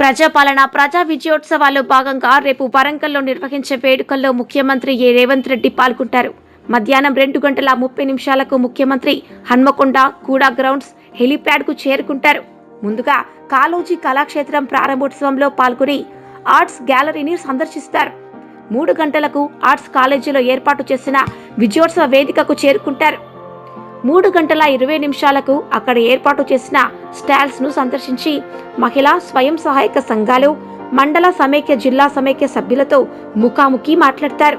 ప్రజాపాలన ప్రజా విజయోత్సవాల్లో భాగంగా రేపు వరంగల్లో నిర్వహించే వేడుకల్లో ముఖ్యమంత్రి ఏ రేవంత్ రెడ్డి పాల్గొంటారు. మధ్యాహ్నం రెండు గంటల ముప్పై నిమిషాలకు ముఖ్యమంత్రి హన్మకొండ కూడా గ్రౌండ్స్ హెలీప్యాడ్కు చేరుకుంటారు. ముందుగా కాలోజీ కళాక్షేత్రం ప్రారంభోత్సవంలో పాల్గొని ఆర్ట్స్ గ్యాలరీని సందర్శిస్తారు. మూడు గంటలకు ఆర్ట్స్ కాలేజీలో ఏర్పాటు చేసిన విజయోత్సవ వేదికకు చేరుకుంటారు. మూడు గంటల ఇరవై నిమిషాలకు అక్కడ ఏర్పాటు చేసిన స్టాల్స్ను సందర్శించి మహిళా స్వయం సహాయక సంఘాలు మండల సమైక్య జిల్లా సమైక్య సభ్యులతో ముఖాముఖి మాట్లాడతారు.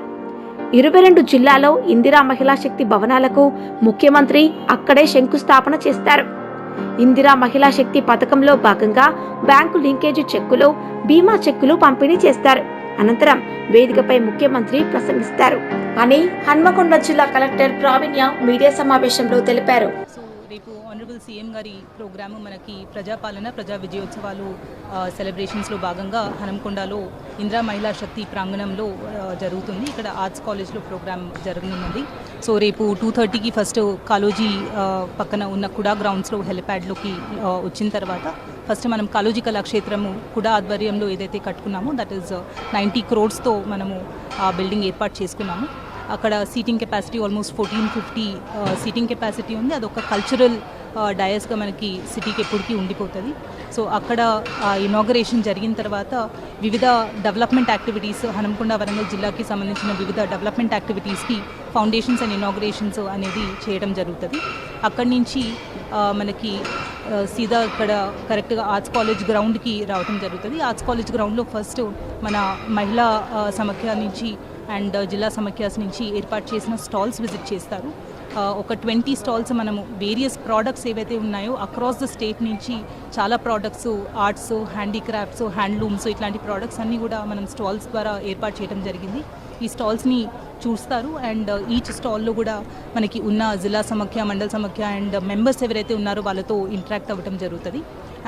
ఇరవై రెండు జిల్లాలో ఇందిరా మహిళా శక్తి భవనాలకు ముఖ్యమంత్రి అక్కడే శంకుస్థాపన చేస్తారు. ఇందిరా మహిళా శక్తి పథకంలో భాగంగా బ్యాంకు లింకేజీ చెక్కులు బీమా చెక్కులు పంపిణీ చేస్తారు. అనంతరం వేదికపై ముఖ్యమంత్రి ప్రసంగిస్తారు. అని హన్మకొండ జిల్లా కలెక్టర్ ప్రావీణ్య మీడియా సమావేశంలో తెలిపారు. సీఎం గారి ప్రోగ్రాము మనకి ప్రజాపాలన ప్రజా విజయోత్సవాలు సెలబ్రేషన్స్లో భాగంగా హనంకొండలో ఇందిరా మహిళా శక్తి ప్రాంగణంలో జరుగుతుంది. ఇక్కడ ఆర్ట్స్ కాలేజ్లో ప్రోగ్రామ్ జరగనున్నది. సో రేపు టూ థర్టీకి ఫస్ట్ కాలోజీ పక్కన ఉన్న కుడా గ్రౌండ్స్లో హెలిప్యాడ్లోకి వచ్చిన తర్వాత ఫస్ట్ మనం కాలోజీ కళాక్షేత్రము కుడా ఆధ్వర్యంలో ఏదైతే కట్టుకున్నామో దట్ ఈస్ నైంటీ క్రోడ్స్తో మనము ఆ బిల్డింగ్ ఏర్పాటు చేసుకున్నాము. అక్కడ seating capacity almost fourteen fifty seating capacity ఉంది. అదొక కల్చరల్ డయస్గా uh, మనకి సిటీకి ఎప్పటికీ ఉండిపోతుంది. సో అక్కడ ఇనాగరేషన్ జరిగిన తర్వాత వివిధ డెవలప్మెంట్ యాక్టివిటీస్ హనంకొండ వరంగల్ జిల్లాకి సంబంధించిన వివిధ డెవలప్మెంట్ యాక్టివిటీస్కి ఫౌండేషన్స్ అండ్ ఇనాగరేషన్స్ అనేది చేయడం జరుగుతుంది. అక్కడి నుంచి మనకి సీదా ఇక్కడ కరెక్ట్గా ఆర్ట్స్ కాలేజ్ గ్రౌండ్కి రావడం జరుగుతుంది. ఆర్ట్స్ కాలేజ్ గ్రౌండ్లో ఫస్ట్ మన మహిళా సమఖ్య నుంచి అండ్ uh, జిల్లా సమాఖ్యాస్ నుంచి ఏర్పాటు చేసిన స్టాల్స్ విజిట్ చేస్తారు. Uh, ఒక ట్వంటీ స్టాల్స్ మనము వేరియస్ ప్రోడక్ట్స్ ఏవైతే ఉన్నాయో అక్రాస్ ద స్టేట్ నుంచి చాలా ప్రోడక్ట్స్ ఆర్ట్స్ హ్యాండీక్రాఫ్ట్స్ హ్యాండ్లూమ్స్ ఇట్లాంటి ప్రోడక్ట్స్ అన్నీ కూడా మనం స్టాల్స్ ద్వారా ఏర్పాటు చేయడం జరిగింది. ఈ స్టాల్స్ని చూస్తారు అండ్ uh, ఈచ్ స్టాల్లో కూడా మనకి ఉన్న జిల్లా సమాఖ్య మండల సమాఖ్య అండ్ మెంబర్స్ ఎవరైతే ఉన్నారో వాళ్ళతో ఇంటరాక్ట్ అవ్వడం జరుగుతుంది.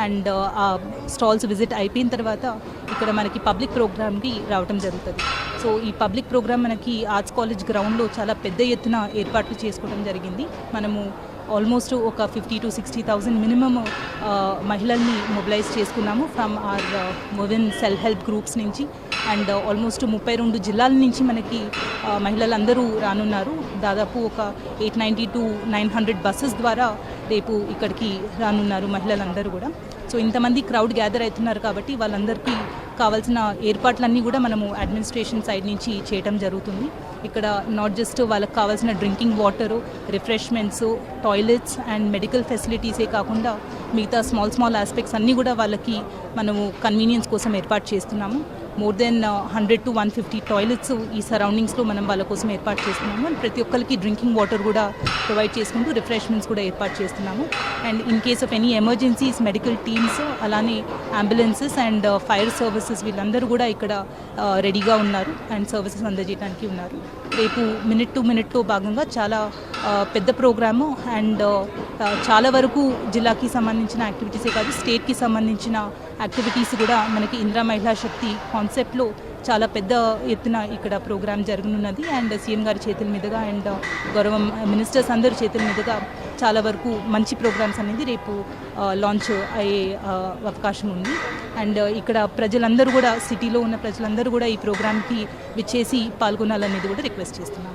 అండ్ ఆ స్టాల్స్ విజిట్ అయిపోయిన తర్వాత ఇక్కడ మనకి పబ్లిక్ ప్రోగ్రామ్కి రావడం జరుగుతుంది. సో ఈ పబ్లిక్ ప్రోగ్రామ్ మనకి ఆర్ట్స్ కాలేజ్ గ్రౌండ్లో చాలా పెద్ద ఎత్తున ఏర్పాట్లు చేసుకోవడం జరిగింది. మనము ఆల్మోస్ట్ ఒక fifty to sixty thousand minimum మహిళల్ని మొబిలైజ్ చేసుకున్నాము from our women self help groups నుంచి. అండ్ ఆల్మోస్ట్ ముప్పై రెండు జిల్లాల నుంచి మనకి మహిళలందరూ రానున్నారు. దాదాపు ఒక eight ninety to nine hundred buses ద్వారా రేపు ఇక్కడికి రానున్నారు మహిళలందరూ కూడా. సో ఇంతమంది క్రౌడ్ గ్యాదర్ అవుతున్నారు కాబట్టి వాళ్ళందరికీ కావాల్సిన ఏర్పాట్లన్నీ కూడా మనము అడ్మినిస్ట్రేషన్ సైడ్ నుంచి చేయటం జరుగుతుంది. ఇక్కడ నాట్ జస్ట్ వాళ్ళకి కావాల్సిన drinking water refreshments toilets and medical ఫెసిలిటీసే కాకుండా మిగతా స్మాల్ స్మాల్ ఆస్పెక్ట్స్ అన్నీ కూడా వాళ్ళకి మనము కన్వీనియన్స్ కోసం ఏర్పాటు చేస్తున్నాము. More than hundred to one fifty toilets ఈ సరౌండింగ్స్లో మనం వాళ్ళ కోసం ఏర్పాటు చేస్తున్నాము. అండ్ ప్రతి ఒక్కరికి డ్రింకింగ్ వాటర్ కూడా ప్రొవైడ్ చేసుకుంటూ రిఫ్రెష్మెంట్స్ కూడా ఏర్పాటు చేస్తున్నాము. And in case of any emergencies medical teams అలానే అంబులెన్సెస్ అండ్ ఫైర్ సర్వీసెస్ వీళ్ళందరూ కూడా ఇక్కడ uh, రెడీగా ఉన్నారు అండ్ సర్వీసెస్ అందజేయడానికి ఉన్నారు. రేపు మినిట్ టు మినిట్తో భాగంగా చాలా uh, పెద్ద ప్రోగ్రాము అండ్ uh, చాలా వరకు జిల్లాకి సంబంధించిన యాక్టివిటీసే కాదు స్టేట్కి సంబంధించిన యాక్టివిటీస్ కూడా మనకి ఇందిరా మహిళా శక్తి కాన్సెప్ట్లో చాలా పెద్ద ఎత్తున ఇక్కడ ప్రోగ్రామ్ జరగనున్నది. అండ్ సీఎం గారి చేతుల మీదుగా అండ్ గౌరవ మినిస్టర్స్ అందరి చేతుల మీదుగా చాలా వరకు మంచి ప్రోగ్రామ్స్ అనేది రేపు లాంచ్ అయ్యే అవకాశం ఉంది. అండ్ ఇక్కడ ప్రజలందరూ కూడా సిటీలో ఉన్న ప్రజలందరూ కూడా ఈ ప్రోగ్రామ్కి విచ్చేసి పాల్గొనాలనేది కూడా రిక్వెస్ట్ చేస్తున్నాను